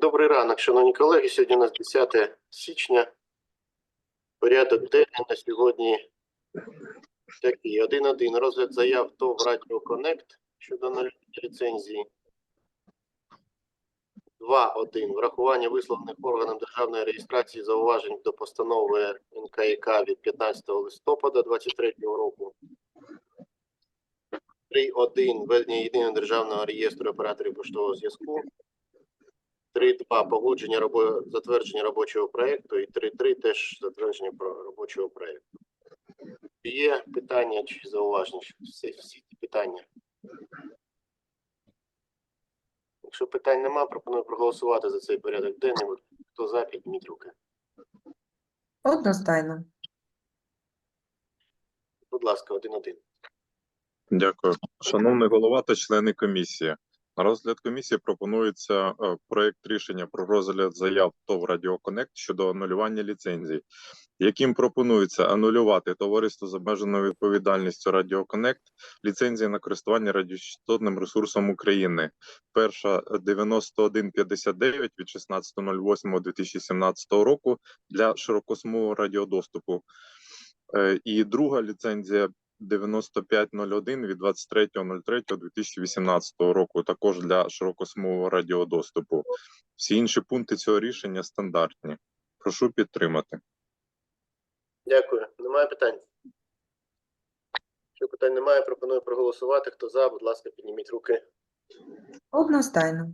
Добрий ранок, шановні колеги. Сьогодні у нас 10 січня. Порядок денний на сьогодні такий. 1.1. Розгляд заяв ТОВ Радіо Коннект щодо належної ліцензії. 2.1. Врахування висловлених органам державної реєстрації зауважень до постанови НКК від 15 листопада 2023 року. 3.1. Введення єдиного державного реєстру операторів поштового зв'язку. 3.2 погодження робо... затвердження робочого проекту і 3.3 теж затвердження робочого проекту. Чи Є питання чи зауваження? Всі, всі ці питання. Якщо питань нема, пропоную проголосувати за цей порядок денний. Хто за, підніміть руки. Одностайно. Будь ласка, один-один. Дякую. Шановний голова та члени комісії. На розгляд комісії пропонується е, проект рішення про розгляд заяв ТОВ Радіоконект щодо анулювання ліцензій, яким пропонується анулювати товариство з обмеженою відповідальністю Радіоконект ліцензії на користування радіочастотним ресурсом України. Перша е, 9159 від 16.08.2017 року для широкосмугового радіодоступу. Е, І друга ліцензія 9501 від 23.03.2018 року, також для широкосмового радіодоступу. Всі інші пункти цього рішення стандартні. Прошу підтримати. Дякую. Немає питань? Якщо питань немає, пропоную проголосувати. Хто за, будь ласка, підніміть руки. Одностайно.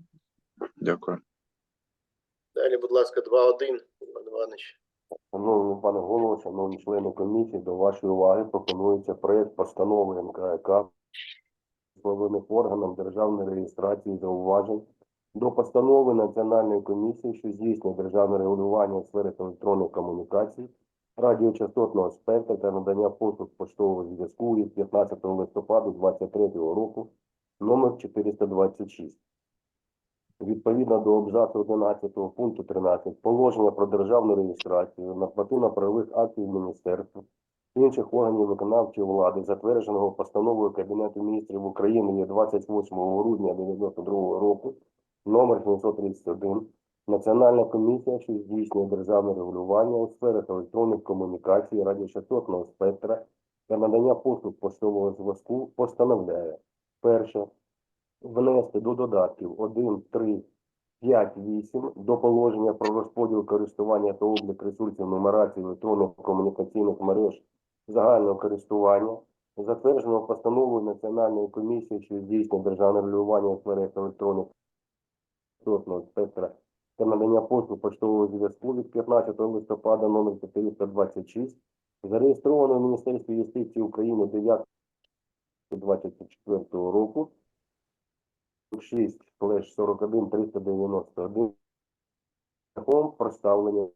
Дякую. Далі, будь ласка, 2-1. Іван Іванович. Шановний пане голово, шановні члени комісії, до вашої уваги пропонується проєкт постанови НКК висловлених органам державної реєстрації зауважень до постанови Національної комісії, що здійснює державне регулювання у сфері електронних комунікацій, радіочастотного спектра та надання послуг поштового зв'язку від 15 листопада 2023 року номер 426. Відповідно до абзацу 11 пункту 13 положення про державну реєстрацію нормативно-правових актів міністерства інших органів виконавчої влади, затвердженого постановою Кабінету міністрів України від 28 грудня 1992 року, номер 731, Національна комісія, що здійснює державне регулювання у сферах електронних комунікацій, радіочастотного спектра та надання послуг поштового зв'язку, постановляє. Перше внести до додатків 1, 3, 5, 8 до положення про розподіл користування та облік ресурсів нумерації електронних комунікаційних мереж загального користування, затвердженого постановою Національної комісії, що здійснює державне регулювання у сфері електронних спектра та надання послуг поштового зв'язку від 15 листопада номер 426, зареєстровано в Міністерстві юстиції України 9 24 року 6 флеш 41 391 шляхом проставлення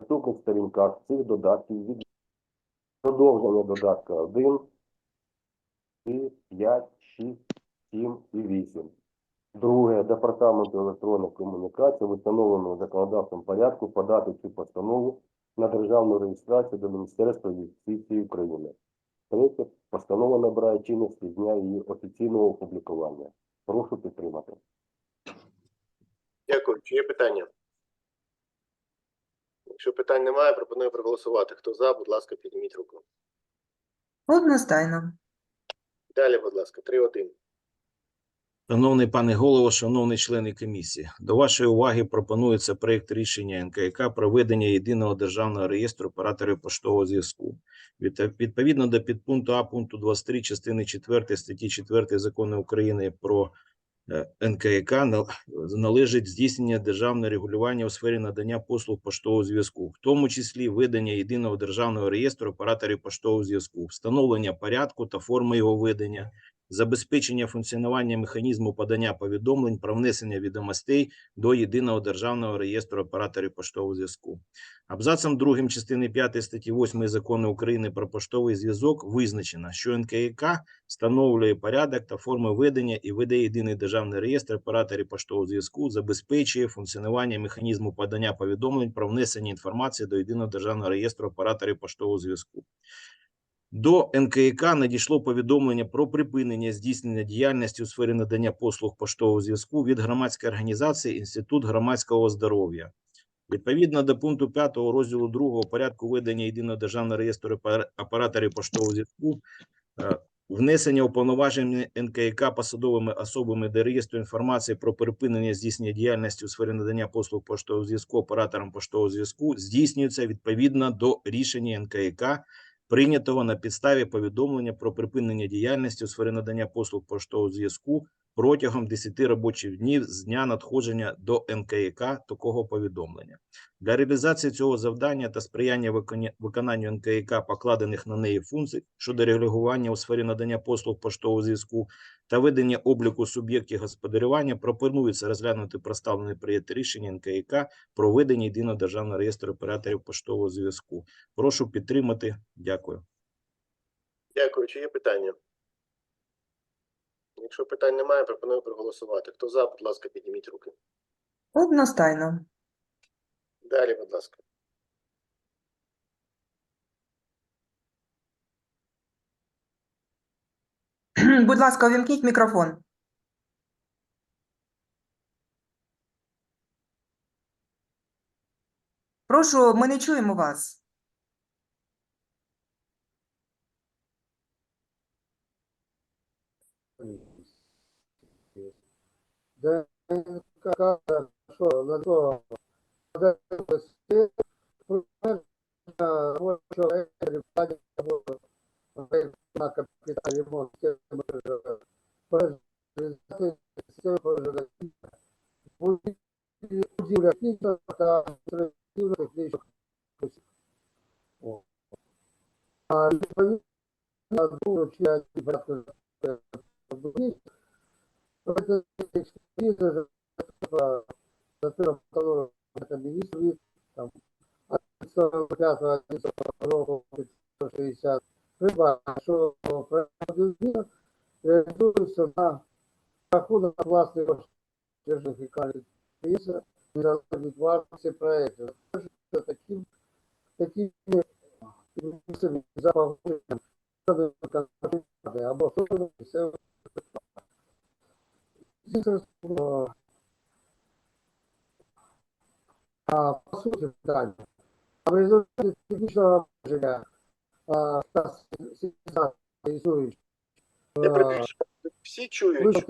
наступних сторінках цих додатків від продовження додатка 1, 3, 5, 6, 7 і 8. Друге, департаменту електронних комунікацій в установленому законодавством порядку подати цю постанову на державну реєстрацію до Міністерства юстиції України. Третє, постанова набирає чинності з дня її офіційного опублікування. Прошу підтримати. Дякую. Чи є питання? Якщо питань немає, пропоную проголосувати. Хто за, будь ласка, підніміть руку. Одностайно. Далі, будь ласка, 3-1. Шановний пане голово, шановні члени комісії, до вашої уваги пропонується проект рішення НКК про ведення єдиного державного реєстру операторів поштового зв'язку. Відповідно до підпункту А пункту 23 частини 4 статті 4 Закону України про е, НКК належить здійснення державного регулювання у сфері надання послуг поштового зв'язку, в тому числі ведення єдиного державного реєстру операторів поштового зв'язку, встановлення порядку та форми його ведення, забезпечення функціонування механізму подання повідомлень про внесення відомостей до єдиного державного реєстру операторів поштового зв'язку. Абзацом 2 частини 5 статті 8 закону України про поштовий зв'язок визначено, що НКК встановлює порядок та форми ведення і веде єдиний державний реєстр операторів поштового зв'язку, забезпечує функціонування механізму подання повідомлень про внесення інформації до єдиного державного реєстру операторів поштового зв'язку. До НКК надійшло повідомлення про припинення здійснення діяльності у сфері надання послуг поштового зв'язку від громадської організації Інститут громадського здоров'я. Відповідно до пункту 5 розділу 2 порядку ведення єдиного державного реєстру операторів поштового зв'язку, е, внесення уповноважень НКК посадовими особами до реєстру інформації про припинення здійснення діяльності у сфері надання послуг поштового зв'язку операторам поштового зв'язку здійснюється відповідно до рішення НКК, прийнятого на підставі повідомлення про припинення діяльності у сфері надання послуг поштового зв'язку протягом 10 робочих днів з дня надходження до НКК такого повідомлення. Для реалізації цього завдання та сприяння виконанню НКК покладених на неї функцій щодо регулювання у сфері надання послуг поштового зв'язку та ведення обліку суб'єктів господарювання пропонується розглянути проставлене проєкт рішення НКК про ведення єдиного державного реєстру операторів поштового зв'язку. Прошу підтримати. Дякую. Дякую. Чи є питання? Якщо питань немає, пропоную проголосувати. Хто за, будь ласка, підніміть руки. Одностайно. Далі, будь ласка. Будь ласка, увімкніть мікрофон. Прошу, ми не чуємо вас. ДНК, що на то довести робочого на капіталі ремонт системи будівля технічна та адміністративно-технічних осіб. О. А відповідно до вручення порядку это экспертиза за которого это министр там от 45 року 560 риба, що реалізується на рахунок власних державних і каліції від вартості проєкту. Таким запагунками або а, по суті питання. А в результаті технічного обмеження та ситуації існуючі. Не припишіть. Всі чують, що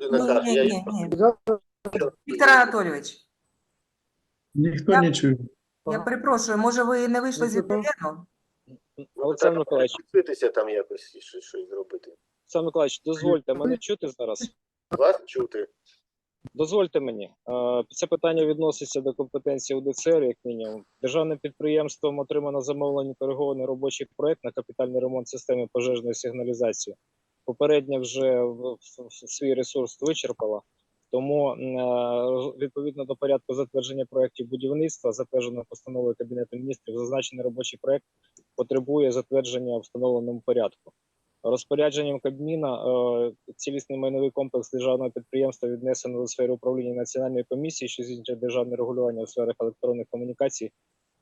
людина каже. ні, ні, ні. Віктор Анатолійович, Ніхто Я- не чує. я перепрошую, може ви не вийшли з? Ну, Олександр Миколаївич. там якось щось зробити. Олександр Миколаївич, дозвольте мене чути зараз. Вас чути. Дозвольте мені. Е, Це питання відноситься до компетенції УДЦР, як мінімум. Державним підприємством отримано замовлення коригований робочий проект на капітальний ремонт системи пожежної сигналізації. Попередньо вже свій ресурс вичерпала. Тому е, відповідно до порядку затвердження проєктів будівництва, затвердженого постановою Кабінету міністрів, зазначений робочий проект потребує затвердження в встановленому порядку. Розпорядженням Кабміна е, цілісний майновий комплекс державного підприємства віднесено до сфери управління Національної комісії, що здійснює державне регулювання у сферах електронних комунікацій,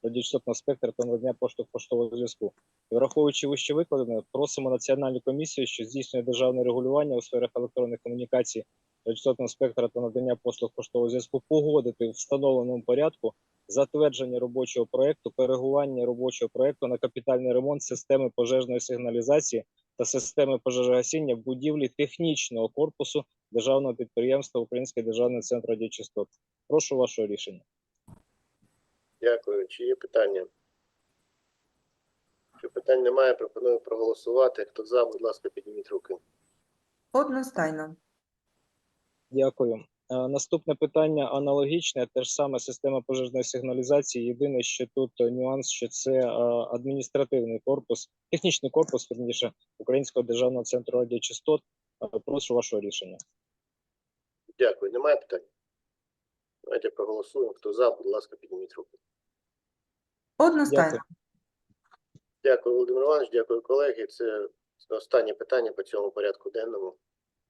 радіочастотного спектра та надання поштовх поштового зв'язку. Враховуючи вище викладене, просимо Національну комісію, що здійснює державне регулювання у сферах електронних комунікацій, радіочастотного спектра та надання послуг поштового зв'язку, погодити в встановленому порядку затвердження робочого проекту, коригування робочого проекту на капітальний ремонт системи пожежної сигналізації та системи пожежогасіння в будівлі технічного корпусу державного підприємства Український державний центр радіочастот. Прошу вашого рішення. Дякую. Чи є питання? Якщо питань немає, пропоную проголосувати. Хто за, будь ласка, підніміть руки. Одностайно. Дякую. Е, Наступне питання аналогічне, те ж саме система пожежної сигналізації. Єдине, що тут е, нюанс, що це е, адміністративний корпус, технічний корпус, верніше, Українського державного центру радіочастот. Прошу вашого рішення. Дякую. Немає питань? Давайте проголосуємо. Хто за, будь ласка, підніміть руки. Одностайно. Дякую. Дякую, Володимир Іванович. Дякую, колеги. Це останнє питання по цьому порядку денному.